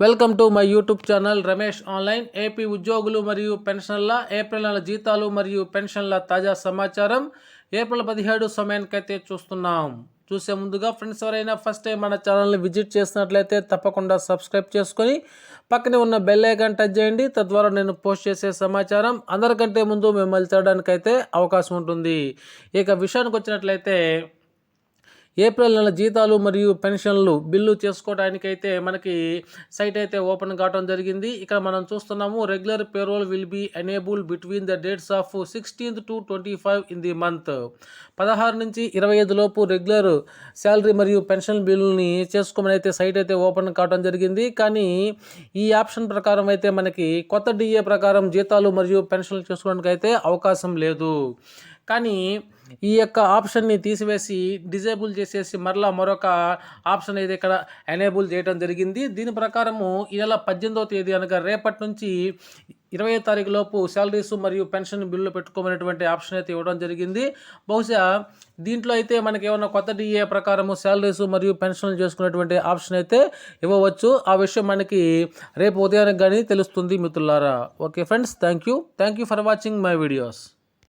Welcome to my YouTube channel Ramesh online. AP ఉద్యోగులు మరియు పెన్షన్ల ఏప్రిల్ నెల జీతాలు మరియు పెన్షన్ల తాజా సమాచారం ఏప్రిల్ పదిహేడు సమయానికైతే చూస్తున్నాం. చూసే ముందుగా ఫ్రెండ్స్ ఎవరైనా ఫస్ట్ టైం మన ఛానల్ని విజిట్ చేసినట్లయితే తప్పకుండా సబ్స్క్రైబ్ చేసుకొని పక్కనే ఉన్న బెల్ ఐకాన్ టచ్ చేయండి. తద్వారా నేను పోస్ట్ చేసే సమాచారం అందరికంటే ముందు మిమ్మల్ని తెరడానికైతే అవకాశం ఉంటుంది. ఇక విషయానికి వచ్చినట్లయితే ఏప్రిల్ నెల జీతాలు మరియు పెన్షన్లు బిల్లు చేసుకోవడానికైతే మనకి సైట్ అయితే ఓపెన్ కావడం జరిగింది. ఇక్కడ మనం చూస్తున్నాము regular payroll will be enable between the dates of sixteenth to twenty five in the month. పదహారు నుంచి ఇరవై ఐదు లోపు రెగ్యులర్ శాలరీ మరియు పెన్షన్ బిల్లుని చేసుకోమని అయితే సైట్ అయితే ఓపెన్ కావడం జరిగింది. కానీ ఈ ఆప్షన్ ప్రకారం అయితే మనకి కొత్త డిఏ ప్రకారం జీతాలు మరియు పెన్షన్లు చేసుకోవడానికి అయితే అవకాశం లేదు. కానీ ఈ యొక్క ఆప్షన్ని తీసివేసి డిజేబుల్ చేసేసి మరలా మరొక ఆప్షన్ అయితే ఇక్కడ ఎనేబుల్ చేయడం జరిగింది. దీని ప్రకారము ఈ నెల పద్దెనిమిదవ తేదీ అనగా రేపటి నుంచి ఇరవై తారీఖు లోపు శాలరీస్ మరియు పెన్షన్ బిల్లు పెట్టుకోమనేటువంటి ఆప్షన్ అయితే ఇవ్వడం జరిగింది. బహుశా దీంట్లో అయితే మనకి ఏమైనా కొత్త డిఏ ప్రకారము శాలరీస్ మరియు పెన్షన్లు చేసుకునేటువంటి ఆప్షన్ అయితే ఇవ్వవచ్చు. ఆ విషయం మనకి రేపు ఉదయానికి కానీ తెలుస్తుంది మిత్రులారా. Okay friends thank you thank you for watching my videos.